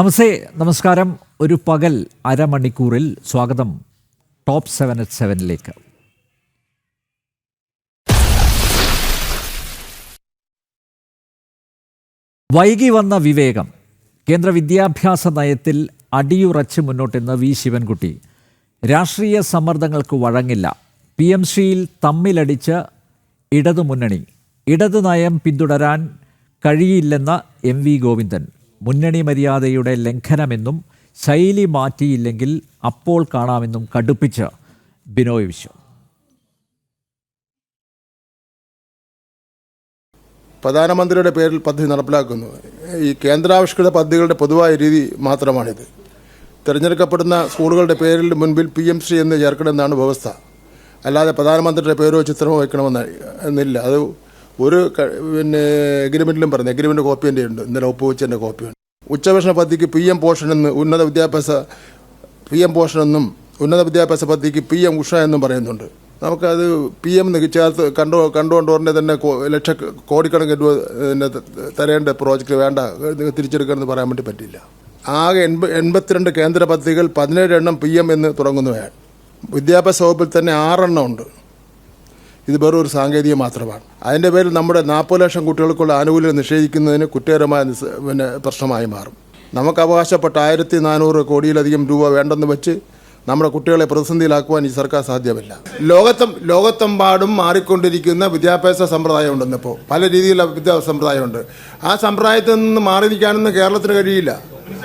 നമസ്തേ നമസ്കാരം. ഒരു പകൽ അരമണിക്കൂറിൽ സ്വാഗതം ടോപ്പ് സെവൻ അറ്റ് സെവനിലേക്ക്. വൈകി വന്ന വിവേകം കേന്ദ്ര വിദ്യാഭ്യാസ നയത്തിൽ അടിയുറച്ച് മുന്നോട്ടെന്ന് വി. ശിവൻകുട്ടി. രാഷ്ട്രീയ സമ്മർദ്ദങ്ങൾക്ക് വഴങ്ങില്ല. പി. എം. ശ്രീയിൽ തമ്മിലടിച്ച് ഇടതുമുന്നണി ഇടതു നയം പിന്തുടരാൻ കഴിയില്ലെന്ന എം വി ഗോവിന്ദൻ. മുന്നണി മര്യാദയുടെ ലംഘനമെന്നും ശൈലി മാറ്റിയില്ലെങ്കിൽ അപ്പോൾ കാണാമെന്നും കടുപ്പിച്ച് ബിനോയ് വിശ്വം. പ്രധാനമന്ത്രിയുടെ പേരിൽ പദ്ധതി നടപ്പിലാക്കുന്നു. ഈ കേന്ദ്രാവിഷ്കൃത പദ്ധതികളുടെ പൊതുവായ രീതി മാത്രമാണിത്. തിരഞ്ഞെടുക്കപ്പെടുന്ന സ്കൂളുകളുടെ പേരിൽ മുൻപിൽ പി എം ശ്രീ എന്ന് ചേർക്കണമെന്നാണ് വ്യവസ്ഥ. അല്ലാതെ പ്രധാനമന്ത്രിയുടെ പേരോ ചിത്രമോ വയ്ക്കണമെന്ന് എന്നില്ല. അത് ഒരു പിന്നെ എഗ്രിമെന്റിലും പറഞ്ഞു എഗ്രിമെന്റ് കോപ്പി എന്റെ ഉണ്ട്. ഇന്നലെ ഒപ്പുവെച്ചതിന്റെ കോപ്പിയുണ്ട് ഉച്ചഭക്ഷണ പദ്ധതിക്ക് പി എം പോഷൻ എന്ന് ഉന്നത വിദ്യാഭ്യാസ പി എം പോഷൻ എന്നും ഉന്നത വിദ്യാഭ്യാസ പദ്ധതിക്ക് പി എം ഉഷ എന്നും പറയുന്നുണ്ട്. നമുക്കത് പി എം ചേർത്ത് കണ്ടു കണ്ടുകൊണ്ട് ഉടനെ തന്നെ ലക്ഷ കോടിക്കണക്കിന് രൂപ തരേണ്ട പ്രോജക്റ്റ് വേണ്ട തിരിച്ചെടുക്കണമെന്ന് പറയാൻ വേണ്ടി പറ്റില്ല. ആകെ എൺപ എൺപത്തിരണ്ട് കേന്ദ്ര പദ്ധതികൾ പതിനേഴ് എണ്ണം പി എം എന്ന് തുടങ്ങുന്നവയാണ്. വിദ്യാഭ്യാസ വകുപ്പിൽ തന്നെ ആറെണ്ണം ഉണ്ട്. ഇത് വെറൊരു സാങ്കേതികം മാത്രമാണ്. അതിന്റെ പേരിൽ നമ്മുടെ നാൽപ്പത് ലക്ഷം കുട്ടികൾക്കുള്ള ആനുകൂല്യം നിഷേധിക്കുന്നതിന് കുറ്റകരമായ പിന്നെ പ്രശ്നമായി മാറും. നമുക്ക് അവകാശപ്പെട്ട ആയിരത്തി നാനൂറ് കോടിയിലധികം രൂപ വേണ്ടെന്ന് വെച്ച് നമ്മുടെ കുട്ടികളെ പ്രതിസന്ധിയിലാക്കുവാൻ ഈ സർക്കാർ സാധ്യമല്ല. ലോകത്തും ലോകത്തെമ്പാടും മാറിക്കൊണ്ടിരിക്കുന്ന വിദ്യാഭ്യാസ സമ്പ്രദായം പല രീതിയിലുള്ള വിദ്യാഭ്യാസ സമ്പ്രദായമുണ്ട്. ആ സമ്പ്രദായത്തിൽ നിന്ന് മാറി നിൽക്കാനൊന്നും കേരളത്തിന് കഴിയില്ല.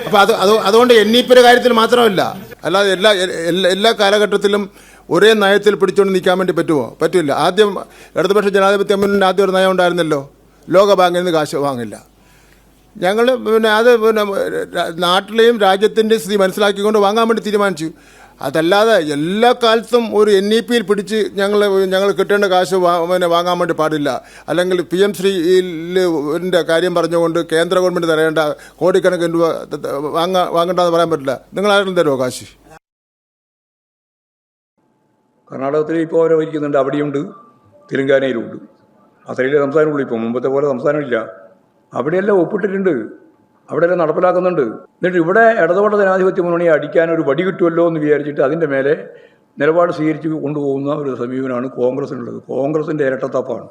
അപ്പോൾ അത് അത് അതുകൊണ്ട് ഇ കാര്യത്തിൽ മാത്രമല്ല. അല്ലാതെ എല്ലാ എല്ലാ കാലഘട്ടത്തിലും ഒരേ നയത്തിൽ പിടിച്ചുകൊണ്ട് നിൽക്കാൻ വേണ്ടി പറ്റുമോ? പറ്റില്ല. ആദ്യം ഇടതുപക്ഷ ജനാധിപത്യ മുന്നിൽ ആദ്യം ഒരു നയം ഉണ്ടായിരുന്നല്ലോ. ലോകബാങ്കിൽ നിന്ന് കാശ് വാങ്ങില്ല. ഞങ്ങൾ പിന്നെ അത് പിന്നെ നാട്ടിലെയും രാജ്യത്തിന്റെയും സ്ഥിതി മനസ്സിലാക്കിക്കൊണ്ട് വാങ്ങാൻ വേണ്ടി തീരുമാനിച്ചു. അതല്ലാതെ എല്ലാ കാലത്തും ഒരു എൻ ഇ പിയിൽ പിടിച്ച് ഞങ്ങൾ ഞങ്ങൾ കിട്ടേണ്ട കാശ് പിന്നെ വാങ്ങാൻ വേണ്ടി പാടില്ല. അല്ലെങ്കിൽ പി എം ശ്രീന്റെ കാര്യം പറഞ്ഞുകൊണ്ട് കേന്ദ്ര ഗവൺമെന്റ് തരേണ്ട കോടിക്കണക്കിന് രൂപ വാങ്ങാ വാങ്ങേണ്ടതെന്ന് പറയാൻ പറ്റില്ല. ആരെങ്കിലും തരുമോ കാശ്? കർണാടകത്തിൽ ഇപ്പോൾ അവരെ ഭരിക്കുന്നുണ്ട് അവിടെയുണ്ട്. തെലുങ്കാനയിലുണ്ട്. അത്രയിലെ സംസ്ഥാനമുള്ളൂ. ഇപ്പോൾ മുമ്പത്തെ പോലെ സംസ്ഥാനമില്ല. അവിടെയെല്ലാം ഒപ്പിട്ടിട്ടുണ്ട്. അവിടെയെല്ലാം നടപ്പിലാക്കുന്നുണ്ട്. എന്നിട്ട് ഇവിടെ ഇടതോട്ട ജനാധിപത്യ മുന്നണിയെ അടിക്കാൻ ഒരു വടി കിട്ടുമല്ലോ എന്ന് വിചാരിച്ചിട്ട് അതിന്റെ മേലെ നിലപാട് സ്വീകരിച്ച് കൊണ്ടുപോകുന്ന ഒരു സമീപനമാണ് കോൺഗ്രസിനുള്ളത്. കോൺഗ്രസിന്റെ ഇരട്ടത്തപ്പാണ്.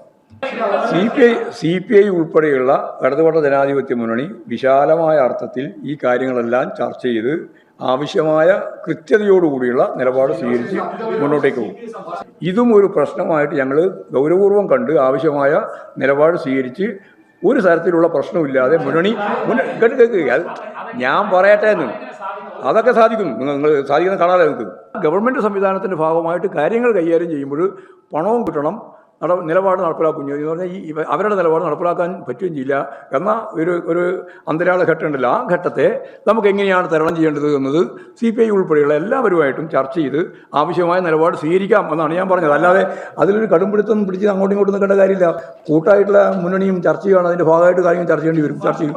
C P I C P I ഉൾപ്പെടെയുള്ള ഇടതുപെട്ട ജനാധിപത്യ മുന്നണി വിശാലമായ അർത്ഥത്തിൽ ഈ കാര്യങ്ങളെല്ലാം ചർച്ച ചെയ്ത് ആവശ്യമായ കൃത്യതയോടുകൂടിയുള്ള നിലപാട് സ്വീകരിച്ച് മുന്നോട്ടേക്ക് പോകും. ഇതും ഒരു പ്രശ്നമായിട്ട് ഞങ്ങൾ ഗൗരവപൂർവം കണ്ട് ആവശ്യമായ നിലപാട് സ്വീകരിച്ച് ഒരു തരത്തിലുള്ള പ്രശ്നമില്ലാതെ മുന്നണി മുന്ന- കേട്ട് അത് ഞാൻ പറയട്ടെ എന്ന്. അതൊക്കെ സാധിക്കും നിങ്ങൾ നിങ്ങൾ സാധിക്കുന്ന കാണാതെ നിങ്ങൾക്ക് ഗവൺമെന്റ് സംവിധാനത്തിന്റെ ഭാഗമായിട്ട് കാര്യങ്ങൾ കൈകാര്യം ചെയ്യുമ്പോൾ പണവും കിട്ടണം. നട നിലപാട് നടപ്പിലാക്കുകയും ചെയ്തു എന്ന് പറഞ്ഞാൽ ഈ അവരുടെ നിലപാട് നടപ്പിലാക്കാൻ പറ്റുകയും ചെയ്യില്ല. എന്ന ഒരു ഒരു അന്തരാള ഘട്ടം ഉണ്ടല്ലോ. ആ ഘട്ടത്തെ നമുക്ക് എങ്ങനെയാണ് തരണം ചെയ്യേണ്ടത് എന്നത് സി പി ഐ ഉൾപ്പെടെയുള്ള എല്ലാവരുമായിട്ടും ചർച്ച ചെയ്ത് ആവശ്യമായ നിലപാട് സ്വീകരിക്കാം എന്നാണ് ഞാൻ പറഞ്ഞത്. അല്ലാതെ അതിലൊരു കടുംപിടുത്തം പിടിച്ച് അങ്ങോട്ടും ഇങ്ങോട്ടും നിൽക്കേണ്ട കാര്യമില്ല. കൂട്ടായിട്ടുള്ള മുന്നണിയും ചർച്ച ചെയ്യുകയാണ് അതിന്റെ ഭാഗമായിട്ട് കാര്യങ്ങൾ ചർച്ച ചെയ്യേണ്ടി വരും. ചർച്ച ചെയ്യും.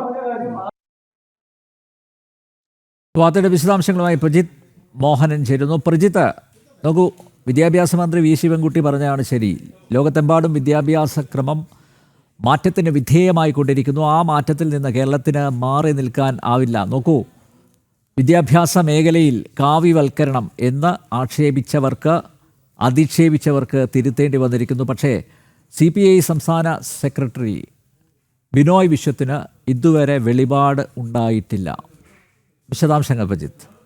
വാർത്തയുടെ വിശദാംശങ്ങളുമായി പ്രജിത് മോഹനൻ ചേരുന്നു. പ്രജിത്ത് നോക്കൂ വിദ്യാഭ്യാസ മന്ത്രി വി ശിവൻകുട്ടി പറഞ്ഞതാണ് ശരി. ലോകത്തെമ്പാടും വിദ്യാഭ്യാസ ക്രമം മാറ്റത്തിന് വിധേയമായിക്കൊണ്ടിരിക്കുന്നു. ആ മാറ്റത്തിൽ നിന്ന് കേരളത്തിന് മാറി നിൽക്കാൻ ആവില്ല. നോക്കൂ വിദ്യാഭ്യാസ മേഖലയിൽ കാവ്യവൽക്കരണം എന്ന് ആക്ഷേപിച്ചവർക്ക് അധിക്ഷേപിച്ചവർക്ക് തിരുത്തേണ്ടി വന്നിരിക്കുന്നു. പക്ഷേ സി പി ഐ സംസ്ഥാന സെക്രട്ടറി ബിനോയ് വിശ്വത്തിന് ഇതുവരെ വെളിപാട് ഉണ്ടായിട്ടില്ല. വിശദാംശങ്ങൾ പ്രജിത്ത്.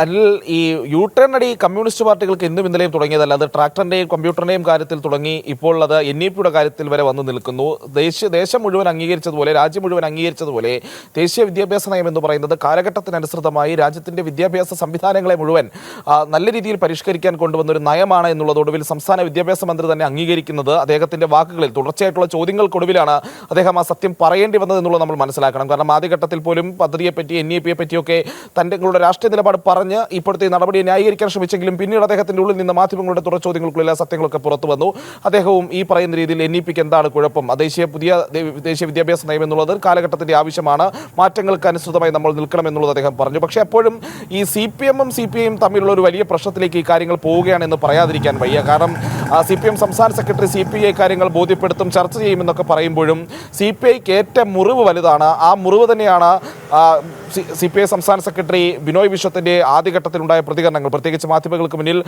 അനിൽ ഈ യു ടേൺ അടി കമ്മ്യൂണിസ്റ്റ് പാർട്ടികൾക്ക് ഇന്നും ഇന്നലെയും തുടങ്ങിയതല്ല. അത് ട്രാക്ടറിന്റെയും കമ്പ്യൂട്ടറിന്റെയും കാര്യത്തിൽ തുടങ്ങി ഇപ്പോൾ അത് എൻ ഇ പിയുടെ കാര്യത്തിൽ വരെ വന്നു നിൽക്കുന്നു. ദേശീയ ദേശം മുഴുവൻ അംഗീകരിച്ചതുപോലെ രാജ്യം മുഴുവൻ അംഗീകരിച്ചതുപോലെ ദേശീയ വിദ്യാഭ്യാസ നയം എന്ന് പറയുന്നത് കാലഘട്ടത്തിനനുസൃതമായി രാജ്യത്തിന്റെ വിദ്യാഭ്യാസ സംവിധാനങ്ങളെ മുഴുവൻ നല്ല രീതിയിൽ പരിഷ്കരിക്കാൻ കൊണ്ടുവന്ന ഒരു നയമാണ് എന്നുള്ളതൊടുവിൽ സംസ്ഥാന വിദ്യാഭ്യാസ മന്ത്രി തന്നെ അംഗീകരിക്കുന്നത്. അദ്ദേഹത്തിന്റെ വാക്കുകളിൽ തുടർച്ചയായിട്ടുള്ള ചോദ്യങ്ങൾക്കൊടുവിലാണ് അദ്ദേഹം ആ സത്യം പറയേണ്ടി വന്നത് എന്നുള്ളത് നമ്മൾ മനസ്സിലാക്കണം. കാരണം ആദ്യഘട്ടത്തിൽ പോലും പദ്ധതിയെപ്പറ്റി എൻ ഇ പിയെ പറ്റിയൊക്കെ തന്റെ രാഷ്ട്രീയ നിലപാട് പറഞ്ഞ് ഇപ്പോഴത്തെ നടപടിയെ ന്യായീകരിക്കാൻ ശ്രമിച്ചെങ്കിലും പിന്നീട് അദ്ദേഹത്തിന്റെ ഉള്ളിൽ നിന്ന് മാധ്യമങ്ങളുടെ തുടർ ചോദ്യങ്ങൾക്കുള്ള സത്യങ്ങളൊക്കെ പുറത്തു വന്നു. അദ്ദേഹവും ഈ പറയുന്ന രീതിയിൽ എൻ ഇ പിക്ക് എന്താണ് കുഴപ്പം? ദേശീയ പുതിയ ദേശീയ വിദ്യാഭ്യാസ നയം എന്നുള്ളത് കാലഘട്ടത്തിന്റെ ആവശ്യമാണ്. മാറ്റങ്ങൾക്ക് അനുസൃതമായി നമ്മൾ നിൽക്കണം എന്നുള്ളത് അദ്ദേഹം പറഞ്ഞു. പക്ഷേ എപ്പോഴും ഈ സി പി എമ്മും സി പി ഐയും തമ്മിലുള്ള ഒരു വലിയ പ്രശ്നത്തിലേക്ക് ഈ കാര്യങ്ങൾ പോവുകയാണെന്ന് പറയാതിരിക്കാൻ വയ്യ. കാരണം സി പി എം സംസ്ഥാന സെക്രട്ടറി സി പി ഐ കാര്യങ്ങൾ ബോധ്യപ്പെടുത്തും ചർച്ച ചെയ്യുമെന്നൊക്കെ പറയുമ്പോഴും സി പി ഐക്ക് ഏറ്റ മുറിവ് വലുതാണ്. ആ മുറിവ് തന്നെയാണ് സി പി ഐ സംസ്ഥാന സെക്രട്ടറി ബിനോയ് വിശ്വത്തിന്റെ ആദ്യഘട്ടത്തിലുണ്ടായ പ്രതികരണങ്ങൾ. പ്രത്യേകിച്ച് മാധ്യമങ്ങൾക്ക് മുന്നിൽ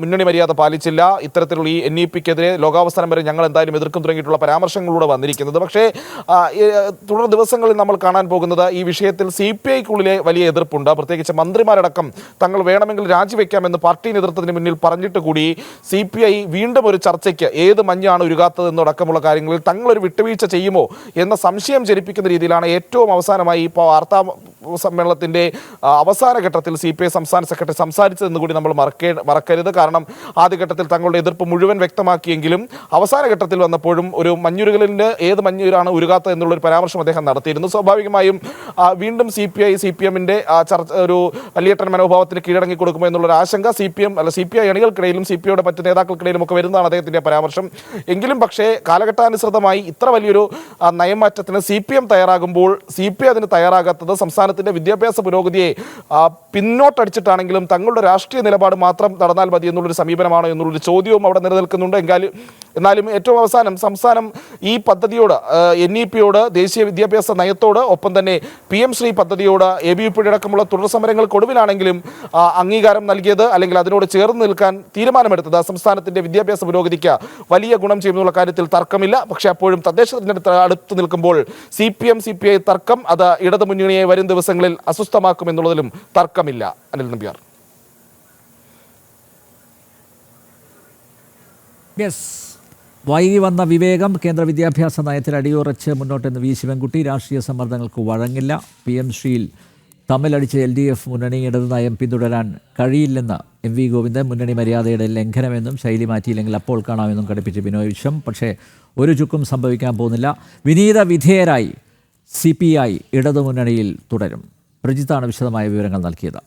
മുന്നണി മര്യാദ പാലിച്ചില്ല. ഇത്തരത്തിലുള്ള ഈ എൻ ഇ പിക്കെതിരെ ലോകാവസാനം വരെ ഞങ്ങൾ എന്തായാലും എതിർക്കും തുടങ്ങിയിട്ടുള്ള പരാമർശങ്ങളിലൂടെ വന്നിരിക്കുന്നത്. പക്ഷേ തുടർ ദിവസങ്ങളിൽ നമ്മൾ കാണാൻ പോകുന്നത് ഈ വിഷയത്തിൽ സി പി ഐക്കുള്ളിലെ വലിയ എതിർപ്പുണ്ട്. പ്രത്യേകിച്ച് മന്ത്രിമാരടക്കം തങ്ങൾ വേണമെങ്കിൽ രാജിവെക്കാമെന്ന് പാർട്ടി നേതൃത്വത്തിന് മുന്നിൽ പറഞ്ഞിട്ട് കൂടി സി പി ഐ വീണ്ടും ഒരു ചർച്ചയ്ക്ക് ഏത് മഞ്ഞാണ് ഉരുകാത്തതെന്നടക്കമുള്ള കാര്യങ്ങളിൽ തങ്ങളൊരു വിട്ടുവീഴ്ച ചെയ്യുമോ എന്ന സംശയം ജനിപ്പിക്കുന്ന രീതിയിലാണ് ഏറ്റവും അവസാനമായി ഇപ്പോൾ വാർത്താ സമ്മേളനത്തിന്റെ ആ, അവസാന ഘട്ടത്തിൽ സി പി ഐ സംസ്ഥാന സെക്രട്ടറി സംസാരിച്ചതെന്ന് കൂടി നമ്മൾ മറക്കേ മറക്കരുത്. കാരണം ആദ്യഘട്ടത്തിൽ തങ്ങളുടെ എതിർപ്പ് മുഴുവൻ വ്യക്തമാക്കിയെങ്കിലും അവസാന ഘട്ടത്തിൽ വന്നപ്പോഴും ഒരു മഞ്ഞുരുകലിന് ഏത് മഞ്ഞുരാണ് ഉരുകാത്തത് എന്നുള്ളൊരു പരാമർശം അദ്ദേഹം നടത്തിയിരുന്നു. സ്വാഭാവികമായും വീണ്ടും C P I C P എമ്മിന്റെ ചർച്ച ഒരു വലിയേട്ടൻ മനോഭാവത്തിന് കീഴടങ്ങി കൊടുക്കുമോ എന്നുള്ളൊരു ആശങ്ക സി പി എം അല്ല സി പി ഐ അണികൾക്കിടയിലും സി പി ഐയുടെ മറ്റ് നേതാക്കൾക്കിടയിലും ഒക്കെ വരുന്നതാണ് അദ്ദേഹത്തിന്റെ പരാമർശം. എങ്കിലും പക്ഷേ കാലഘട്ടാനുസൃതമായി ഇത്ര വലിയൊരു നയമാറ്റത്തിന് സി പി എം തയ്യാറാകുമ്പോൾ സി പി ഐ അതിന് തയ്യാറാകാത്തത് സംസ്ഥാനത്തിന്റെ വിദ്യാഭ്യാസ പുരോഗതിയെ പിന്നോട്ടടിച്ചിട്ടാണെങ്കിലും തങ്ങളുടെ രാഷ്ട്രീയ നിലപാട് മാത്രം നടന്നാൽ മതി എന്നുള്ളൊരു സമീപനമാണോ എന്നുള്ളൊരു ചോദ്യവും അവിടെ നിലനിൽക്കുന്നുണ്ട്. എങ്കിലും എന്നാലും ഏറ്റവും അവസാനം സംസ്ഥാനം ഈ പദ്ധതിയോട് എൻ ഇ പിയോട് ദേശീയ വിദ്യാഭ്യാസ നയത്തോട് ഒപ്പം തന്നെ പി എം ശ്രീ പദ്ധതിയോട് എ ബി യു അടക്കമുള്ള തുടർ സമരങ്ങൾക്കൊടുവിലാണെങ്കിലും അംഗീകാരം നൽകിയത് അല്ലെങ്കിൽ അതിനോട് ചേർന്ന് നിൽക്കാൻ തീരുമാനമെടുത്തത് സംസ്ഥാനത്തിന്റെ വിദ്യാഭ്യാസ പുരോഗതിക്ക് വലിയ ഗുണം ചെയ്യുന്നുള്ള കാര്യത്തിൽ തർക്കമില്ല. പക്ഷേ അപ്പോഴും തദ്ദേശ തിരഞ്ഞെടുപ്പ് അടുത്ത് നിൽക്കുമ്പോൾ C P M C P I തർക്കം അത് ഇടതുമുന്നണിയെ വരും ദിവസങ്ങളിൽ അസ്വസ്ഥമാക്കും എന്നുള്ളതിലും തർക്കമില്ല അനിൽ നമ്പ്യാർ. വൈകി വന്ന വിവേകം കേന്ദ്ര വിദ്യാഭ്യാസ നയത്തിൽ അടിയുറച്ച് മുന്നോട്ടെന്ന് വി ശിവൻകുട്ടി. രാഷ്ട്രീയ സമ്മർദ്ദങ്ങൾക്ക് വഴങ്ങില്ല. പി എം ശ്രീയിൽ തമ്മിലടിച്ച് എൽ ഡി എഫ് മുന്നണി ഇടത് നയം പിന്തുടരാൻ കഴിയില്ലെന്ന് എം വി ഗോവിന്ദൻ മുന്നണി മര്യാദയുടെ ലംഘനമെന്നും ശൈലി മാറ്റിയില്ലെങ്കിൽ അപ്പോൾ കാണാമെന്നും ഘടിപ്പിച്ച് വിശ്വം പക്ഷേ ഒരു ചുക്കും സംഭവിക്കാൻ പോകുന്നില്ല. വിനീത വിധേയരായി സി പി ഐ ഇടതുമുന്നണിയിൽ തുടരും. പ്രജിത്താണ് വിശദമായ വിവരങ്ങൾ നൽകിയത്.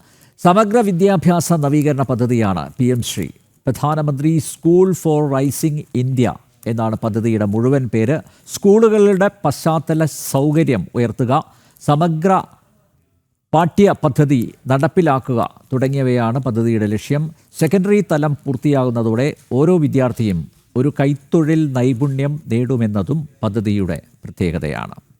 സമഗ്ര വിദ്യാഭ്യാസ നവീകരണ പദ്ധതിയാണ് പി എം ശ്രീ. പ്രധാനമന്ത്രി സ്കൂൾ ഫോർ റൈസിംഗ് ഇന്ത്യ എന്നാണ് പദ്ധതിയുടെ മുഴുവൻ പേര്. സ്കൂളുകളുടെ പശ്ചാത്തല സൗകര്യം ഉയർത്തുക സമഗ്ര പാഠ്യ പദ്ധതി നടപ്പിലാക്കുക തുടങ്ങിയവയാണ് പദ്ധതിയുടെ ലക്ഷ്യം. സെക്കൻഡറി തലം പൂർത്തിയാകുന്നതോടെ ഓരോ വിദ്യാർത്ഥിയും ഒരു കൈത്തൊഴിൽ നൈപുണ്യം നേടുമെന്നതും പദ്ധതിയുടെ പ്രത്യേകതയാണ്.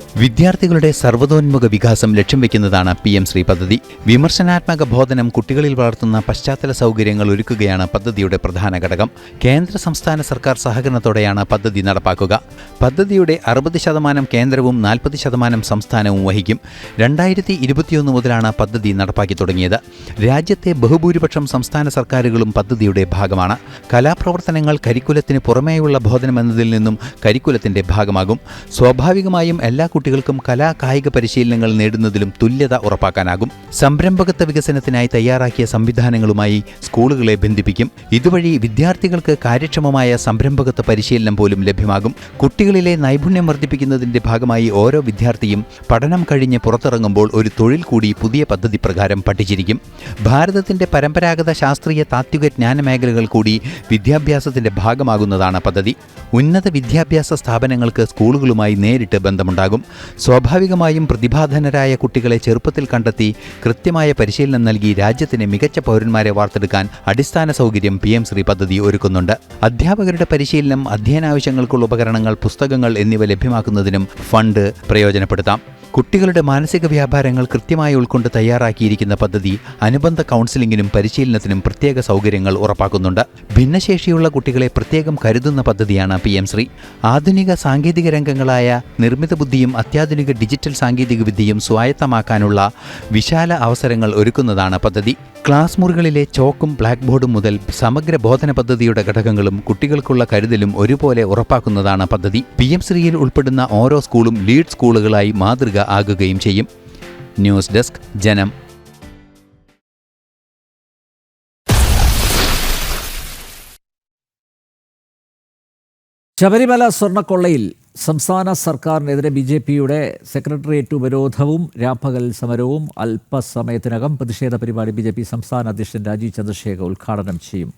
വിദ്യാർത്ഥികളുടെ സർവതോന്മുഖ വികാസം ലക്ഷ്യം വെക്കുന്നതാണ് പി എം ശ്രീ പദ്ധതി വിമർശനാത്മക ബോധനം കുട്ടികളിൽ വളർത്തുന്ന പശ്ചാത്തല സൗകര്യങ്ങൾ ഒരുക്കുകയാണ് പദ്ധതിയുടെ പ്രധാന ഘടകം. കേന്ദ്ര സംസ്ഥാന സർക്കാർ സഹകരണത്തോടെയാണ് പദ്ധതി നടപ്പാക്കുക. പദ്ധതിയുടെ അറുപത് ശതമാനം കേന്ദ്രവും നാൽപ്പത് ശതമാനം സംസ്ഥാനവും വഹിക്കും. രണ്ടായിരത്തി ഇരുപത്തിയൊന്ന് മുതലാണ് പദ്ധതി നടപ്പാക്കി തുടങ്ങിയത്. രാജ്യത്തെ ബഹുഭൂരിപക്ഷം സംസ്ഥാന സർക്കാരുകളും പദ്ധതിയുടെ ഭാഗമാണ്. കലാപ്രവർത്തനങ്ങൾ കരിക്കുലത്തിന് പുറമേയുള്ള ബോധനം എന്നതിൽ നിന്നും കരിക്കുലത്തിന്റെ ഭാഗമാകും. സ്വാഭാവികമായും എല്ലാ കുട്ടികൾക്കും കലാ കായിക പരിശീലനങ്ങൾ നേടുന്നതിലും തുല്യത ഉറപ്പാക്കാനാകും. സംരംഭകത്വ വികസനത്തിനായി തയ്യാറാക്കിയ സംവിധാനങ്ങളുമായി സ്കൂളുകളെ ബന്ധിപ്പിക്കും. ഇതുവഴി വിദ്യാർത്ഥികൾക്ക് കാര്യക്ഷമമായ സംരംഭകത്വ പരിശീലനം പോലും ലഭ്യമാകും. കുട്ടികളിലെ നൈപുണ്യം വർദ്ധിപ്പിക്കുന്നതിന്റെ ഭാഗമായി ഓരോ വിദ്യാർത്ഥിയും പഠനം കഴിഞ്ഞ് പുറത്തിറങ്ങുമ്പോൾ ഒരു തൊഴിൽ കൂടി പുതിയ പദ്ധതി പ്രകാരം പഠിച്ചിരിക്കും. ഭാരതത്തിന്റെ പരമ്പരാഗത ശാസ്ത്രീയ താത്വിക ജ്ഞാന മേഖലകൾ കൂടി വിദ്യാഭ്യാസത്തിന്റെ ഭാഗമാകുന്നതാണ് പദ്ധതി. ഉന്നത വിദ്യാഭ്യാസ സ്ഥാപനങ്ങൾക്ക് സ്കൂളുകളുമായി നേരിട്ട് ബന്ധമുണ്ടാകും. സ്വാഭാവികമായും പ്രതിഭാധനരായ കുട്ടികളെ ചെറുപ്പത്തിൽ കണ്ടെത്തി കൃത്യമായ പരിശീലനം നൽകി രാജ്യത്തിന് മികച്ച പൗരന്മാരെ വാർത്തെടുക്കാൻ അടിസ്ഥാന സൗകര്യം പി എം ശ്രീ പദ്ധതി ഒരുക്കുന്നുണ്ട്. അധ്യാപകരുടെ പരിശീലനം അധ്യയനാവശ്യങ്ങൾക്കുള്ള ഉപകരണങ്ങൾ പുസ്തകങ്ങൾ എന്നിവ ലഭ്യമാക്കുന്നതിനും ഫണ്ട് പ്രയോജനപ്പെടുത്താം. കുട്ടികളുടെ മാനസിക വ്യാപാരങ്ങൾ കൃത്യമായി ഉൾക്കൊണ്ട് തയ്യാറാക്കിയിരിക്കുന്ന പദ്ധതി അനുബന്ധ കൗൺസിലിംഗിനും പരിശീലനത്തിനും പ്രത്യേക സൗകര്യങ്ങൾ ഉറപ്പാക്കുന്നുണ്ട്. ഭിന്നശേഷിയുള്ള കുട്ടികളെ പ്രത്യേകം കരുതുന്ന പദ്ധതിയാണ് പി എം ശ്രീ. ആധുനിക സാങ്കേതിക രംഗങ്ങളായ നിർമ്മിത ബുദ്ധിയും അത്യാധുനിക ഡിജിറ്റൽ സാങ്കേതിക വിദ്യയും സ്വായത്തമാക്കാനുള്ള വിശാല അവസരങ്ങൾ ഒരുക്കുന്നതാണ് പദ്ധതി. ക്ലാസ് മുറികളിലെ ചോക്കും ബ്ലാക്ക് ബോർഡും മുതൽ സമഗ്ര ബോധന പദ്ധതിയുടെ ഘടകങ്ങളും കുട്ടികൾക്കുള്ള കരുതലും ഒരുപോലെ ഉറപ്പാക്കുന്നതാണ് പദ്ധതി. പി എം ശ്രീയിൽ ഉൾപ്പെടുന്ന ഓരോ സ്കൂളും ലീഡ് സ്കൂളുകളായി മാതൃക ആകുകയും ചെയ്യും. ന്യൂസ് ഡെസ്ക് ജനം. ശബരിമല സ്വർണക്കൊള്ളയിൽ സംസ്ഥാന സർക്കാരിനെതിരെ ബി ജെ പിയുടെ സെക്രട്ടേറിയറ്റ് ഉപരോധവും രാപ്പകൽ സമരവും അല്പസമയത്തിനകം പ്രതിഷേധ പരിപാടി ബി ജെ പി സംസ്ഥാന അധ്യക്ഷൻ രാജീവ് ചന്ദ്രശേഖർ ഉദ്ഘാടനം ചെയ്യും.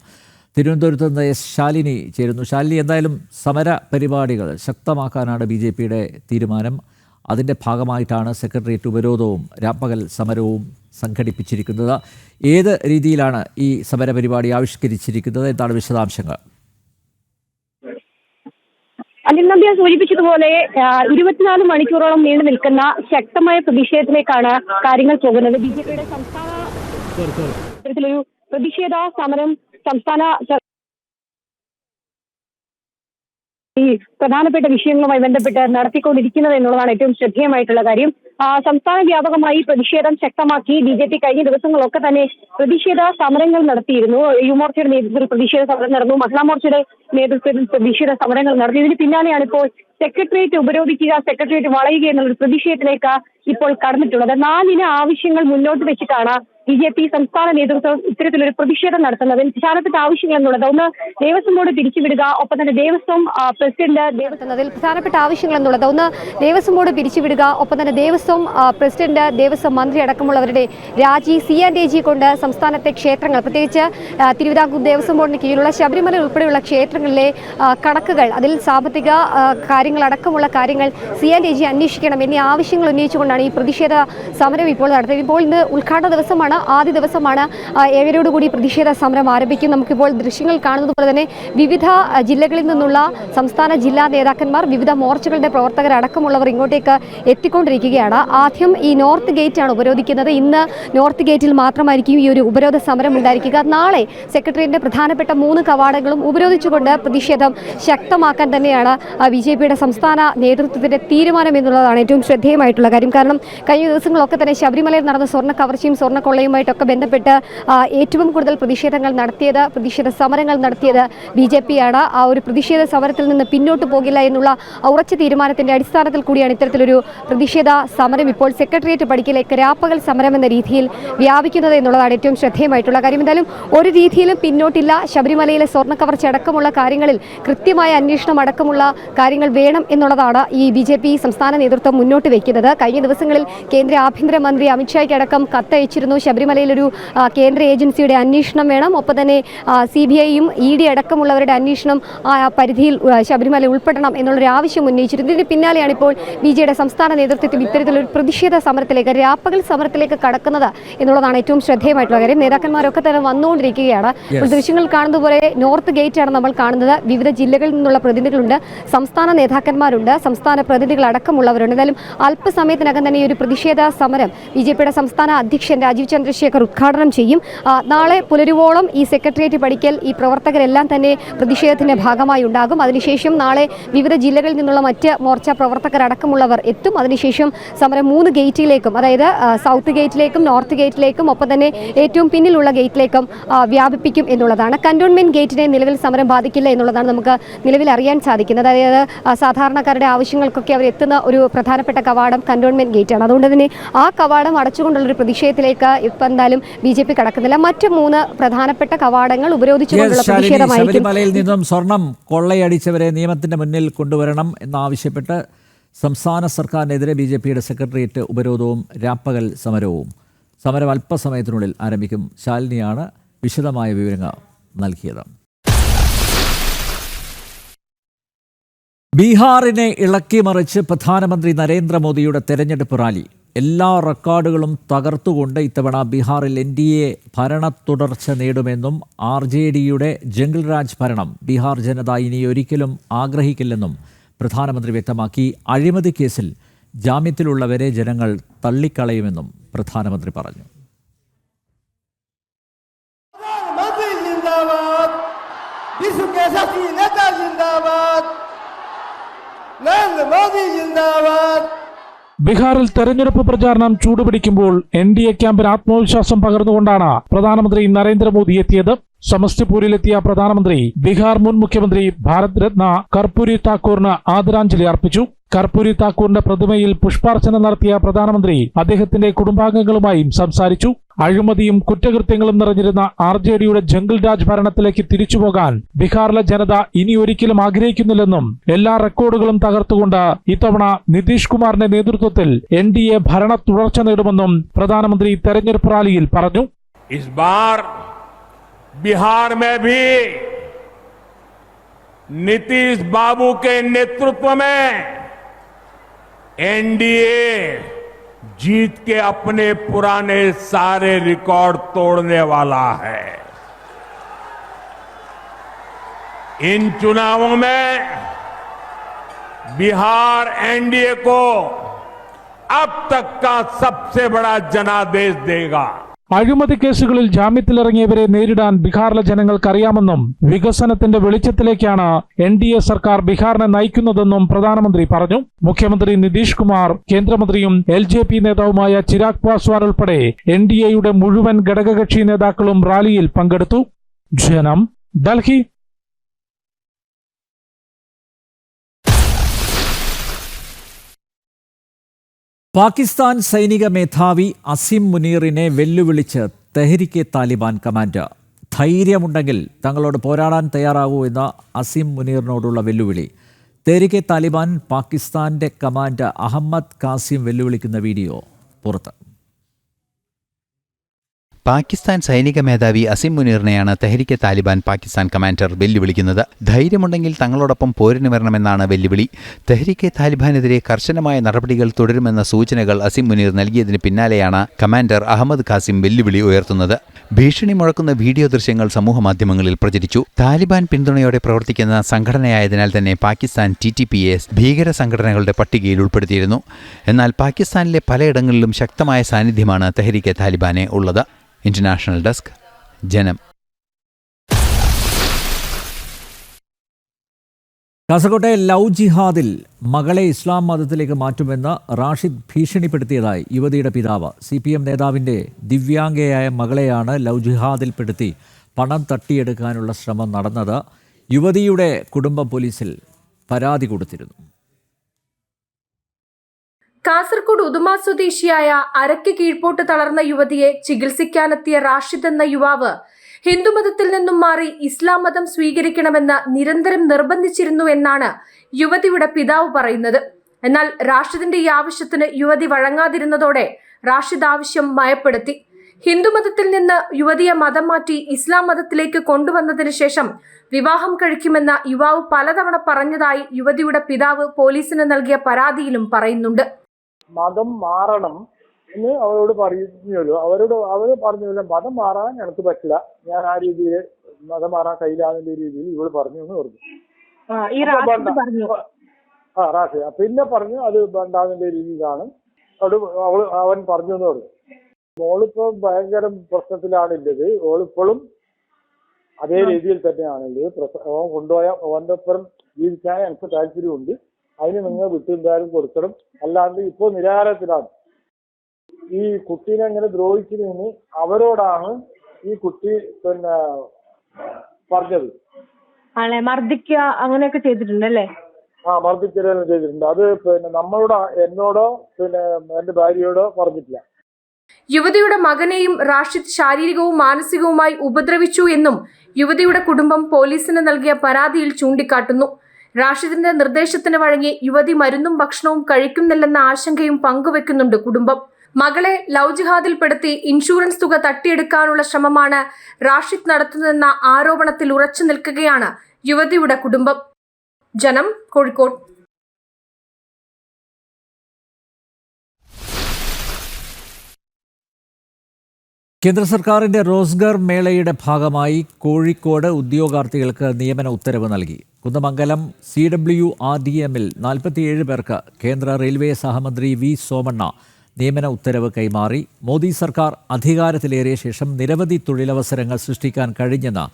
തിരുവനന്തപുരത്ത് നിന്ന് എസ് ശാലിനി ചേരുന്നു. ശാലിനി എന്തായാലും സമര പരിപാടികൾ ശക്തമാക്കാനാണ് ബി ജെ പിയുടെ തീരുമാനം. അതിന്റെ ഭാഗമായിട്ടാണ് സെക്രട്ടേറിയറ്റ് ഉപരോധവും രാപ്പകൽ സമരവും സംഘടിപ്പിച്ചിരിക്കുന്നത്. ഏത് രീതിയിലാണ് ഈ സമര പരിപാടി ആവിഷ്കരിച്ചിരിക്കുന്നത്? എന്താണ് വിശദാംശങ്ങൾ? അനിൽ നമ്പ്യാർ സൂചിപ്പിച്ചതുപോലെ ഇരുപത്തിനാല് മണിക്കൂറോളം നീണ്ടു നിൽക്കുന്ന ശക്തമായ പ്രതിഷേധത്തിലേക്കാണ് കാര്യങ്ങൾ പോകുന്നത്. ബി ജെ പിയുടെ സംസ്ഥാന പ്രതിഷേധ സമരം സംസ്ഥാന ഈ പ്രധാനപ്പെട്ട വിഷയങ്ങളുമായി ബന്ധപ്പെട്ട് നടത്തിക്കൊണ്ടിരിക്കുന്നത് എന്നുള്ളതാണ് ഏറ്റവും ശ്രദ്ധേയമായിട്ടുള്ള കാര്യം. സംസ്ഥാന വ്യാപകമായി പ്രതിഷേധം ശക്തമാക്കി ബി ജെ പി കഴിഞ്ഞ ദിവസങ്ങളൊക്കെ തന്നെ പ്രതിഷേധ സമരങ്ങൾ നടത്തിയിരുന്നു. യുവമോർച്ചയുടെ നേതൃത്വത്തിൽ പ്രതിഷേധ സമരം നടന്നു. മഹിളാ മോർച്ചയുടെ നേതൃത്വത്തിൽ പ്രതിഷേധ സമരങ്ങൾ നടന്നു. ഇതിന് പിന്നാലെയാണ് ഇപ്പോൾ സെക്രട്ടേറിയറ്റ് ഉപരോധിക്കുക സെക്രട്ടേറിയറ്റ് വളയുക എന്നുള്ള പ്രതിഷേധത്തിലേക്ക് ഇപ്പോൾ കടന്നിട്ടുള്ളത്. നാലിന് ആവശ്യങ്ങൾ മുന്നോട്ട് വെച്ചിട്ടാണ് ബി ജെ പി സംസ്ഥാന നേതൃത്വം ഇത്തരത്തിലൊരു പ്രതിഷേധം നടത്തുന്നത് വിശാലത്തിന്റെ ആവശ്യങ്ങൾ എന്നുള്ളത് ഒന്ന് ദേവസ്വം ബോർഡ് പിരിച്ചുവിടുക ഒപ്പം തന്നെ ദേവസ്വം പ്രസിഡന്റ് ദേവസ്വം നടത്തുന്നതിൽ പ്രധാനപ്പെട്ട ആവശ്യങ്ങൾ എന്നുള്ളത് ഒന്ന് ദേവസ്വം ബോർഡ് പിരിച്ചുവിടുക ഒപ്പം തന്നെ ദേവസ്വം പ്രസിഡന്റ് ദേവസ്വം മന്ത്രി അടക്കമുള്ളവരുടെ രാജി സി ആൻഡ് എ ജി കൊണ്ട് സംസ്ഥാനത്തെ ക്ഷേത്രങ്ങൾ പ്രത്യേകിച്ച് തിരുവിതാംകൂർ ദേവസ്വം ബോർഡിന് കീഴിലുള്ള ശബരിമല ഉൾപ്പെടെയുള്ള ക്ഷേത്രങ്ങളിലെ കണക്കുകൾ അതിൽ സാമ്പത്തിക കാര്യങ്ങൾ അടക്കമുള്ള കാര്യങ്ങൾ സി ആൻഡ് എ ജി അന്വേഷിക്കണം എന്നീ ആവശ്യങ്ങൾ ഉന്നയിച്ചുകൊണ്ടാണ് ഈ പ്രതിഷേധ സമരം ഇപ്പോൾ നടത്തുന്നത് ഇപ്പോൾ ഇന്ന് ഉദ്ഘാടന ദിവസമാണ്. ആദ്യ ദിവസമാണ് ഏഴരോടുകൂടി പ്രതിഷേധ സമരം ആരംഭിക്കും. നമുക്കിപ്പോൾ ദൃശ്യങ്ങൾ കാണുന്നത് പോലെ തന്നെ വിവിധ ജില്ലകളിൽ നിന്നുള്ള സംസ്ഥാന ജില്ലാ നേതാക്കന്മാർ വിവിധ മോർച്ചകളുടെ പ്രവർത്തകരടക്കമുള്ളവർ ഇങ്ങോട്ടേക്ക് എത്തിക്കൊണ്ടിരിക്കുകയാണ്. ആദ്യം ഈ നോർത്ത് ഗേറ്റ് ആണ് ഉപരോധിക്കുന്നത്. ഇന്ന് നോർത്ത് ഗേറ്റിൽ മാത്രമായിരിക്കും ഈ ഒരു ഉപരോധ സമരം ഉണ്ടായിരിക്കുക. നാളെ സെക്രട്ടറിയുടെ പ്രധാനപ്പെട്ട മൂന്ന് കവാടങ്ങളും ഉപരോധിച്ചുകൊണ്ട് പ്രതിഷേധം ശക്തമാക്കാൻ തന്നെയാണ് ബി ജെ പിയുടെ സംസ്ഥാന നേതൃത്വത്തിന്റെ തീരുമാനം എന്നുള്ളതാണ് ഏറ്റവും ശ്രദ്ധേയമായിട്ടുള്ള കാര്യം. കാരണം കഴിഞ്ഞ ദിവസങ്ങളൊക്കെ തന്നെ ശബരിമലയിൽ നടന്ന സ്വർണ കവർച്ചയും സ്വർണ കൊള്ളയുമായിട്ടൊക്കെ ബന്ധപ്പെട്ട് ഏറ്റവും കൂടുതൽ പ്രതിഷേധങ്ങൾ നടത്തിയത് പ്രതിഷേധ സമരങ്ങൾ നടത്തിയത് ബി ജെ പിയാണ്. ആ ഒരു പ്രതിഷേധ സമരത്തിൽ നിന്ന് പിന്നോട്ട് പോകില്ല എന്നുള്ള ഉറച്ച തീരുമാനത്തിന്റെ അടിസ്ഥാനത്തിൽ കൂടിയാണ് ഇത്തരത്തിലൊരു പ്രതിഷേധ സമരം ഇപ്പോൾ സെക്രട്ടേറിയറ്റ് പടിക്കലേക്ക് രാപ്പകൽ സമരം എന്ന രീതിയിൽ വ്യാപിക്കുന്നത് എന്നുള്ളതാണ് ഏറ്റവും ശ്രദ്ധേയമായിട്ടുള്ള കാര്യം. എന്തായാലും ഒരു രീതിയിലും പിന്നോട്ടില്ല. ശബരിമലയിലെ സ്വർണ കവർച്ച അടക്കമുള്ള കാര്യങ്ങളിൽ കൃത്യമായ അന്വേഷണം അടക്കമുള്ള കാര്യങ്ങൾ വേണം എന്നുള്ളതാണ് ഈ ബി ജെ പി സംസ്ഥാന നേതൃത്വം മുന്നോട്ട് വയ്ക്കുന്നത്. കഴിഞ്ഞ ദിവസങ്ങളിൽ കേന്ദ്ര ആഭ്യന്തരമന്ത്രി അമിത്ഷായ്ക്കടക്കം കത്തയച്ചിരുന്നു. കത്തയച്ചിരുന്നു ശബരിമലയിലൊരു കേന്ദ്ര ഏജൻസിയുടെ അന്വേഷണം വേണം. ഒപ്പം തന്നെ സി ബി ഐയും ഇ ഡി അടക്കമുള്ളവരുടെ അന്വേഷണം ആ പരിധിയിൽ ശബരിമല ഉൾപ്പെടണം എന്നുള്ളൊരു ആവശ്യം ഉന്നയിച്ചിരുന്നു ഇതിന് പിന്നാലെയാണ് ഇപ്പോൾ ബി ജെയുടെ സംസ്ഥാന നേതൃത്വത്തിൽ ഇത്തരത്തിലൊരു പ്രതിഷേധ സമരത്തിലേക്ക് രാപ്പകൽ സമരത്തിലേക്ക് കടക്കുന്നത് എന്നുള്ളതാണ് ഏറ്റവും ശ്രദ്ധേയമായിട്ടുള്ള കാര്യം. നേതാക്കന്മാരൊക്കെ തന്നെ വന്നുകൊണ്ടിരിക്കുകയാണ്. ദൃശ്യങ്ങൾ കാണുന്നത് പോലെ നോർത്ത് ഗേറ്റ് ആണ് നമ്മൾ കാണുന്നത്. വിവിധ ജില്ലകളിൽ നിന്നുള്ള പ്രതിനിധികളുണ്ട്. സംസ്ഥാന നേതാക്കന്മാരുണ്ട്. സംസ്ഥാന പ്രതിനിധികൾ അടക്കമുള്ളവരുണ്ട്. എന്തായാലും അല്പസമയത്തിനകം തന്നെ ഈ ഒരു പ്രതിഷേധ സമരം ബി ജെ പിയുടെ സംസ്ഥാന അധ്യക്ഷൻ രാജീവ് ചന്ദ്രശേഖർ ഉദ്ഘാടനം ചെയ്യും. നാളെ പുലരുവോളം ഈ സെക്രട്ടേറിയറ്റ് പഠിക്കൽ ഈ പ്രവർത്തകരെല്ലാം തന്നെ പ്രതിഷേധത്തിന്റെ ഭാഗമായി ഉണ്ടാകും. അതിനുശേഷം നാളെ വിവിധ ജില്ലകളിൽ നിന്നുള്ള മറ്റ് മോർച്ച പ്രവർത്തകരടക്കമുള്ളവർ എത്തും. അതിനുശേഷം സമരം മൂന്ന് ഗേറ്റിലേക്കും അതായത് സൗത്ത് ഗേറ്റിലേക്കും നോർത്ത് ഗേറ്റിലേക്കും ഒപ്പം തന്നെ ഏറ്റവും പിന്നിലുള്ള ഗേറ്റിലേക്കും വ്യാപിപ്പിക്കും എന്നുള്ളതാണ്. കന്റോൺമെന്റ് ഗേറ്റിനെ നിലവിൽ സമരം ബാധിക്കില്ല എന്നുള്ളതാണ് നമുക്ക് നിലവിൽ അറിയാൻ സാധിക്കുന്നത്. അതായത് സാധാരണക്കാരുടെ ആവശ്യങ്ങൾക്കൊക്കെ അവർ എത്തുന്ന ഒരു പ്രധാനപ്പെട്ട കവാടം കന്റോൺമെന്റ് ഗേറ്റാണ്. അതുകൊണ്ട് തന്നെ ആ കവാടം അടച്ചുകൊണ്ടുള്ള ഒരു പ്രതിഷേധത്തിലേക്ക് ഇപ്പം എന്തായാലും ബി ജെ പി കടക്കുന്നില്ല. മറ്റു മൂന്ന് പ്രധാനപ്പെട്ട കവാടങ്ങൾ ഉപരോധിച്ചുകൊണ്ടുള്ള യെസ്, ശാലിനി പ്രതിഷേധമായിരിക്കും. ശബരിമലയിൽ നിന്നും സ്വർണം കൊള്ളയടിച്ചവരെ നിയമത്തിന്റെ മുന്നിൽ കൊണ്ടുവരണം എന്നാവശ്യപ്പെട്ട് സംസ്ഥാന സർക്കാരിനെതിരെ ബി ജെ പിയുടെ സെക്രട്ടേറിയറ്റ് ഉപരോധവും രാപ്പകൽ സമരവും സമരം അല്പസമയത്തിനുള്ളിൽ ആരംഭിക്കും. ശാലിനിയാണ് വിശദമായ വിവരങ്ങൾ നൽകിയത്. ബീഹാറിനെ ഇളക്കിമറിച്ച് പ്രധാനമന്ത്രി നരേന്ദ്രമോദിയുടെ തെരഞ്ഞെടുപ്പ് റാലി. എല്ലാ റെക്കോർഡുകളും തകർത്തുകൊണ്ട് ഇത്തവണ ബീഹാറിൽ എൻ ഡി എ ഭരണ തുടർച്ച നേടുമെന്നും ആർ ജെ ഡിയുടെ ജംഗിൾ രാജ് ഭരണം ബീഹാർ ജനത ഇനി ഒരിക്കലും ആഗ്രഹിക്കില്ലെന്നും പ്രധാനമന്ത്രി വ്യക്തമാക്കി. അഴിമതി കേസിൽ ജാമ്യത്തിലുള്ളവരെ ജനങ്ങൾ തള്ളിക്കളയുമെന്നും പ്രധാനമന്ത്രി പറഞ്ഞു. ജിന്ദാബാദ്. ബീഹാറിൽ തെരഞ്ഞെടുപ്പ് പ്രചാരണം ചൂടുപിടിക്കുമ്പോൾ എൻ ഡി എ ക്യാമ്പിന് ആത്മവിശ്വാസം പകർന്നുകൊണ്ടാണ് പ്രധാനമന്ത്രി നരേന്ദ്രമോദി എത്തിയത്. സമസ്തിപൂരിലെത്തിയ പ്രധാനമന്ത്രി ബീഹാർ മുൻ മുഖ്യമന്ത്രി ഭാരത് രത്ന കർപ്പൂരി താക്കൂറിന് ആദരാഞ്ജലി അർപ്പിച്ചു. കർപ്പൂരി താക്കൂറിന്റെ പ്രതിമയിൽ പുഷ്പാർച്ചന നടത്തിയ പ്രധാനമന്ത്രി അദ്ദേഹത്തിന്റെ കുടുംബാംഗങ്ങളുമായും സംസാരിച്ചു. അഴിമതിയും കുറ്റകൃത്യങ്ങളും നിറഞ്ഞിരുന്ന ആർ ജെ ഡിയുടെ ജംഗിൾ രാജ് ഭരണത്തിലേക്ക് തിരിച്ചുപോകാൻ ബീഹാറിലെ ജനത ഇനി ഒരിക്കലും ആഗ്രഹിക്കുന്നില്ലെന്നും എല്ലാ റെക്കോർഡുകളും തകർത്തുകൊണ്ട് ഇത്തവണ നിതീഷ് കുമാറിന്റെ നേതൃത്വത്തിൽ എൻ ഡി എ ഭരണ തുടർച്ച നേടുമെന്നും പ്രധാനമന്ത്രി തെരഞ്ഞെടുപ്പ് റാലിയിൽ പറഞ്ഞു. बिहार में भी नीतीश बाबू के नेतृत्व में एनडीए जीत के अपने पुराने सारे रिकॉर्ड तोड़ने वाला है। इन चुनावों में बिहार एनडीए को अब तक का सबसे बड़ा जनादेश देगा। അഴിമതി കേസുകളിൽ ജാമ്യത്തിലിറങ്ങിയവരെ നേരിടാൻ ബീഹാറിലെ ജനങ്ങൾക്കറിയാമെന്നും വികസനത്തിന്റെ വെളിച്ചത്തിലേക്കാണ് എൻ ഡി എ സർക്കാർ ബീഹാറിനെ നയിക്കുന്നതെന്നും പ്രധാനമന്ത്രി പറഞ്ഞു. മുഖ്യമന്ത്രി നിതീഷ് കുമാർ കേന്ദ്രമന്ത്രിയും എൽ ജെ പി നേതാവുമായ ചിരാഗ് പാസ്വാൻ ഉൾപ്പെടെ എൻ ഡി എയുടെ മുഴുവൻ ഘടകകക്ഷി നേതാക്കളും റാലിയിൽ പങ്കെടുത്തു. ജനം ഡൽഹി പാകിസ്ഥാൻ സൈനിക മേധാവി അസിം മുനീറിനെ വെല്ലുവിളിച്ച് തെഹരിക്കെ താലിബാൻ കമാൻഡർ ധൈര്യമുണ്ടെങ്കിൽ തങ്ങളോട് പോരാടാൻ തയ്യാറാകൂ എന്ന അസിം മുനീറിനോടുള്ള വെല്ലുവിളി. തെഹരിക്കെ താലിബാൻ പാകിസ്ഥാന്റെ കമാൻഡർ അഹമ്മദ് കാസിം വെല്ലുവിളിക്കുന്ന വീഡിയോ പുറത്ത്. പാകിസ്ഥാൻ സൈനിക മേധാവി അസിം മുനീറിനെയാണ് തെഹരിക്കെ താലിബാൻ പാകിസ്ഥാൻ കമാൻഡർ വെല്ലുവിളിക്കുന്നത്. ധൈര്യമുണ്ടെങ്കിൽ തങ്ങളോടൊപ്പം പോരിന് വരണമെന്നാണ് വെല്ലുവിളി. തെഹരിക്കെ താലിബാനെതിരെ കർശനമായ നടപടികൾ തുടരുമെന്ന സൂചനകൾ അസിം മുനീർ നൽകിയതിന് പിന്നാലെയാണ് കമാൻഡർ അഹമ്മദ് ഖാസിം വെല്ലുവിളി ഉയർത്തുന്നത്. ഭീഷണി മുഴക്കുന്ന വീഡിയോ ദൃശ്യങ്ങൾ സമൂഹ മാധ്യമങ്ങളിൽ പ്രചരിച്ചു. താലിബാൻ പിന്തുണയോടെ പ്രവർത്തിക്കുന്ന സംഘടനയായതിനാൽ തന്നെ Pakistan T T P S ഭീകര സംഘടനകളുടെ പട്ടികയിൽ ഉൾപ്പെടുത്തിയിരുന്നു. എന്നാൽ പാകിസ്ഥാനിലെ പലയിടങ്ങളിലും ശക്തമായ സാന്നിധ്യമാണ് തെഹരിക്കെ താലിബാനെ ഉള്ളത്. ഇന്റർനാഷണൽ ഡെസ്ക് ജനം. കാസർകോട്ടെ ലവ് ജിഹാദിൽ മകളെ ഇസ്ലാം മതത്തിലേക്ക് മാറ്റുമെന്ന് റാഷിദ് ഭീഷണിപ്പെടുത്തിയതായി യുവതിയുടെ പിതാവ്. സി പി എം നേതാവിന്റെ ദിവ്യാംഗയായ മകളെയാണ് ലവ് ജിഹാദിൽപ്പെടുത്തി പണം തട്ടിയെടുക്കാനുള്ള ശ്രമം നടന്നത്. യുവതിയുടെ കുടുംബം പോലീസിൽ പരാതി കൊടുത്തിരുന്നു. കാസർഗോഡ് ഉദുമ സ്വദേശിയായ അരക്ക് കീഴ്പോട്ട് തളർന്ന യുവതിയെ ചികിത്സിക്കാനെത്തിയ റാഷിദ് എന്ന യുവാവ് ഹിന്ദുമതത്തിൽ നിന്നും മാറി ഇസ്ലാം മതം സ്വീകരിക്കണമെന്ന് നിരന്തരം നിർബന്ധിച്ചിരുന്നു എന്നാണ് യുവതിയുടെ പിതാവ് പറയുന്നത്. എന്നാൽ റാഷിദിന്റെ ഈ ആവശ്യത്തിന് യുവതി വഴങ്ങാതിരുന്നതോടെ റാഷിദ് ആവശ്യം മയപ്പെടുത്തി. ഹിന്ദുമതത്തിൽ നിന്ന് യുവതിയെ മതം മാറ്റി ഇസ്ലാം മതത്തിലേക്ക് കൊണ്ടുവന്നതിന് ശേഷം വിവാഹം കഴിക്കുമെന്ന യുവാവ് പലതവണ പറഞ്ഞതായി യുവതിയുടെ പിതാവ് പോലീസിന് നൽകിയ പരാതിയിലും പറയുന്നുണ്ട്. മതം മാറണം എന്ന് അവരോട് പറഞ്ഞു അവരോട് അവർ പറഞ്ഞു മതം മാറാൻ എനിക്ക് പറ്റില്ല. ഞാൻ ആ രീതിയിൽ മതം മാറാൻ കഴിയില്ല രീതിയിൽ ഇവൾ പറഞ്ഞു എന്ന് പറഞ്ഞു. ആ റാഷി പിന്നെ പറഞ്ഞു അത് വേണ്ടാതിന്റെ രീതിയിലാണ്. അവിടെ അവൾ അവൻ പറഞ്ഞു എന്ന് പറഞ്ഞു. മോളിപ്പോ ഭയങ്കര പ്രശ്നത്തിലാണ് ഉള്ളത് ഓളിപ്പോഴും അതേ രീതിയിൽ തന്നെയാണുള്ളത് കൊണ്ടുപോയ അവന്റെ ഒപ്പം ജീവിക്കാൻ എനിക്ക് താല്പര്യമുണ്ട്. അതിന് നിങ്ങൾ വിട്ടെന്തായാലും കൊടുക്കണം. അല്ലാണ്ട് ഇപ്പോ നിരാഹാരത്തിലാണ് ഈ കുട്ടീനെ അങ്ങനെ ദ്രോഹിച്ചിരുന്ന് അവരോടാണ് ഈ കുട്ടി പിന്നെ പറഞ്ഞത്. മർദ്ദിക്കുക അങ്ങനെയൊക്കെ ചെയ്തിട്ടുണ്ടല്ലേ? ആ മർദ്ദിക്കലും ചെയ്തിട്ടുണ്ട്. അത് പിന്നെ നമ്മളോട് എന്നോടോ പിന്നെ എന്റെ ഭാര്യയോടോ പറഞ്ഞിട്ടില്ല. യുവതിയുടെ മകനെയും റാഷിദ് ശാരീരികവും മാനസികവുമായി ഉപദ്രവിച്ചു എന്നും യുവതിയുടെ കുടുംബം പോലീസിന് നൽകിയ പരാതിയിൽ ചൂണ്ടിക്കാട്ടുന്നു. റാഷിദിന്റെ നിർദ്ദേശത്തിന് വഴങ്ങി യുവതി മരുന്നും ഭക്ഷണവും കഴിക്കുന്നില്ലെന്ന ആശങ്കയും പങ്കുവെക്കുന്നുണ്ട് കുടുംബം. മകളെ ലവ് ജിഹാദിൽപ്പെടുത്തി ഇൻഷുറൻസ് തുക തട്ടിയെടുക്കാനുള്ള ശ്രമമാണ് റാഷിദ് നടത്തുന്നതെന്ന ആരോപണത്തിൽ ഉറച്ചു നിൽക്കുകയാണ് യുവതിയുടെ കുടുംബം. ജനം കോഴിക്കോട്. കേന്ദ്ര സർക്കാരിന്റെ റോസ്ഗാർ മേളയുടെ ഭാഗമായി കോഴിക്കോട് ഉദ്യോഗാർത്ഥികൾക്ക് നിയമന ഉത്തരവ് നൽകി. Kunnamangalam C W R D എമ്മിൽ നാൽപ്പത്തിയേഴ് പേർക്ക് കേന്ദ്ര റെയിൽവേ സഹമന്ത്രി വി സോമണ്ണ നിയമന ഉത്തരവ് കൈമാറി. മോദി സർക്കാർ അധികാരത്തിലേറിയ ശേഷം നിരവധി തൊഴിലവസരങ്ങൾ സൃഷ്ടിക്കാൻ കഴിഞ്ഞെന്ന്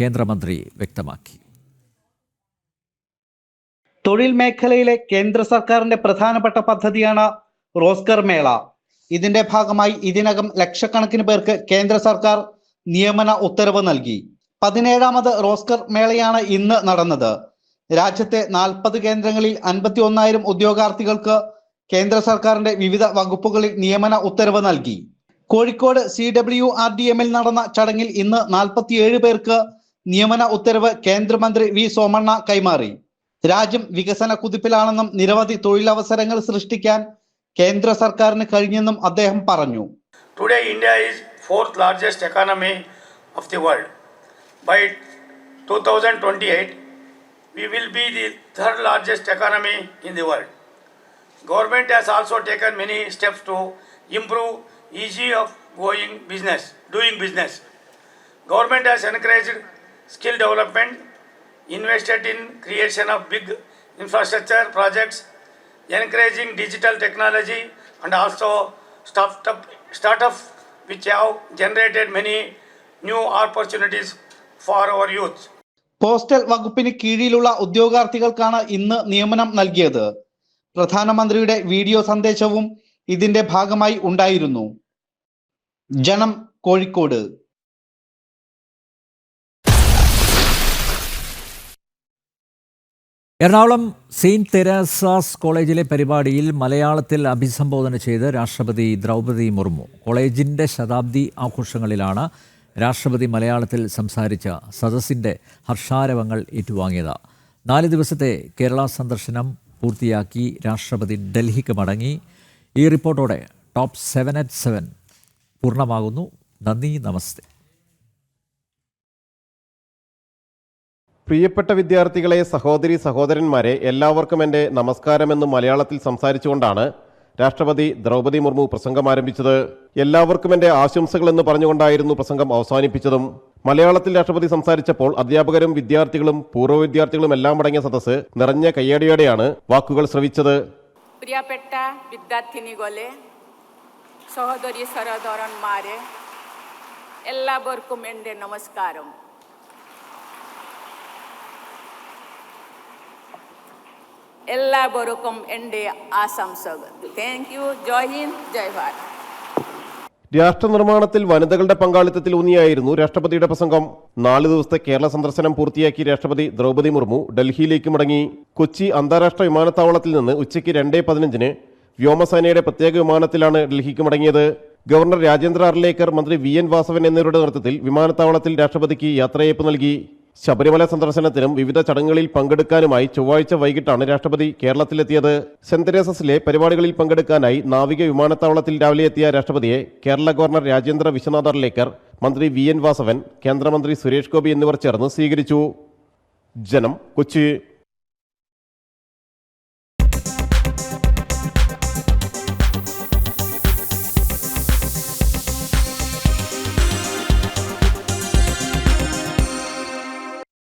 കേന്ദ്രമന്ത്രി വ്യക്തമാക്കി. തൊഴിൽ മേഖലയിലെ കേന്ദ്ര സർക്കാരിന്റെ പ്രധാനപ്പെട്ട പദ്ധതിയാണ് റോസ്ഗർ മേള. ഇതിന്റെ ഭാഗമായി ഇതിനകം ലക്ഷക്കണക്കിന് പേർക്ക് കേന്ദ്ര സർക്കാർ നിയമന ഉത്തരവ് നൽകി. പതിനേഴാമത് റോസ്കർ മേളയാണ് ഇന്ന് നടന്നത്. രാജ്യത്തെ നാൽപ്പത് കേന്ദ്രങ്ങളിൽ അൻപത്തി ഒന്നായിരം ഉദ്യോഗാർത്ഥികൾക്ക് കേന്ദ്ര സർക്കാരിന്റെ വിവിധ വകുപ്പുകളിൽ നിയമന ഉത്തരവ് നൽകി. Kozhikode C W R D എമ്മിൽ നടന്ന ചടങ്ങിൽ ഇന്ന് നാൽപ്പത്തിയേഴ് പേർക്ക് നിയമന ഉത്തരവ് കേന്ദ്രമന്ത്രി വി സോമണ്ണ കൈമാറി. രാജ്യം വികസന കുതിപ്പിലാണെന്നും നിരവധി തൊഴിലവസരങ്ങൾ സൃഷ്ടിക്കാൻ കേന്ദ്ര സർക്കാരിന് കഴിഞ്ഞെന്നും അദ്ദേഹം പറഞ്ഞു Today, India is fourth largest economy of the world. By 2028, we will be the third largest economy in the world. Government has also taken many steps to improve ease of going business, doing business. Government has encouraged skill development, invested in creation of big infrastructure projects, encouraging digital technology and also startup startups which have generated many new opportunities for our youth. Postal വകുപ്പിന് കീഴിലുള്ള ഉദ്യോഗാർത്ഥികൾക്കാണ് ഇന്ന് നിയമനം നൽകിയത് പ്രധാനമന്ത്രിയുടെ video സന്ദേശവും ഇതിന്റെ ഭാഗമായി ഉണ്ടായിരുന്നു ജനം കോഴിക്കോട് എറണാകുളം സെയിന്റ് തെരേസാസ് കോളേജിലെ പരിപാടിയിൽ മലയാളത്തിൽ അഭിസംബോധന ചെയ്ത് രാഷ്ട്രപതി ദ്രൗപദി മുർമു കോളേജിന്റെ ശതാബ്ദി ആഘോഷങ്ങളിലാണ് രാഷ്ട്രപതി മലയാളത്തിൽ സംസാരിച്ച സദസ്സിന്റെ ഹർഷാരവങ്ങൾ ഏറ്റുവാങ്ങിയത്. നാല് ദിവസത്തെ കേരള സന്ദർശനം പൂർത്തിയാക്കി രാഷ്ട്രപതി ഡൽഹിക്ക് മടങ്ങി. ഈ റിപ്പോർട്ടോടെ ടോപ്പ് സെവൻ അറ്റ് സെവൻ പൂർണമാകുന്നു. നന്ദി നമസ്തേ. പ്രിയപ്പെട്ട വിദ്യാർത്ഥികളെ സഹോദരി സഹോദരന്മാരെ എല്ലാവർക്കും എന്റെ നമസ്കാരമെന്ന് മലയാളത്തിൽ സംസാരിച്ചുകൊണ്ടാണ് രാഷ്ട്രപതി ദ്രൗപദി മുർമു പ്രസംഗം ആരംഭിച്ചത്. എല്ലാവർക്കും എന്റെ ആശംസകൾ ആശംസകളെന്ന് പറഞ്ഞുകൊണ്ടായിരുന്നു പ്രസംഗം അവസാനിപ്പിച്ചതും. മലയാളത്തിൽ രാഷ്ട്രപതി സംസാരിച്ചപ്പോൾ അധ്യാപകരും വിദ്യാർത്ഥികളും പൂർവ വിദ്യാർത്ഥികളും എല്ലാം അടങ്ങിയ സദസ്സ് നിറഞ്ഞ കയ്യടിയോടെയാണ് വാക്കുകൾ ശ്രവിച്ചത്. പ്രിയപ്പെട്ട വിദ്യാർത്ഥിനികളെ സഹോദരി സഹോദരന്മാരെ എല്ലാവർക്കും എന്റെ നമസ്കാരം. എല്ലാവർക്കും എന്റെ ആശംസകൾ. താങ്ക് യു ഹിന്ദ് ജയ് ഭാരത് രാഷ്ട്രനിർമ്മാണത്തിൽ വനിതകളുടെ പങ്കാളിത്തത്തിൽ ഊന്നിയായിരുന്നു രാഷ്ട്രപതിയുടെ പ്രസംഗം. നാല് ദിവസത്തെ കേരള സന്ദർശനം പൂർത്തിയാക്കി രാഷ്ട്രപതി ദ്രൗപദി മുർമു ഡൽഹിയിലേക്ക് മടങ്ങി. കൊച്ചി അന്താരാഷ്ട്ര വിമാനത്താവളത്തിൽ നിന്ന് ഉച്ചയ്ക്ക് രണ്ടേ പതിനഞ്ചിന് വ്യോമസേനയുടെ പ്രത്യേക വിമാനത്തിലാണ് ഡൽഹിക്ക് മടങ്ങിയത്. ഗവർണർ രാജേന്ദ്ര അർലേക്കർ മന്ത്രി വി എൻ വാസവൻ എന്നിവരുടെ നേതൃത്വത്തിൽ വിമാനത്താവളത്തിൽ രാഷ്ട്രപതിക്ക് യാത്രയയപ്പ് നൽകി. ശബരിമല സന്ദർശനത്തിനും വിവിധ ചടങ്ങുകളിൽ പങ്കെടുക്കാനുമായി ചൊവ്വാഴ്ച വൈകിട്ടാണ് രാഷ്ട്രപതി കേരളത്തിലെത്തിയത്. സെന്റ് തെരേസസിലെ പരിപാടികളിൽ പങ്കെടുക്കാനായി നാവിക വിമാനത്താവളത്തിൽ രാവിലെ എത്തിയ രാഷ്ട്രപതിയെ കേരള ഗവർണർ രാജേന്ദ്ര വിശ്വനാഥ് ലേക്കർ മന്ത്രി വി. എൻ. വാസവൻ കേന്ദ്രമന്ത്രി സുരേഷ് ഗോപി എന്നിവർ ചേർന്ന് സ്വീകരിച്ചു. ജനം കൊച്ചി.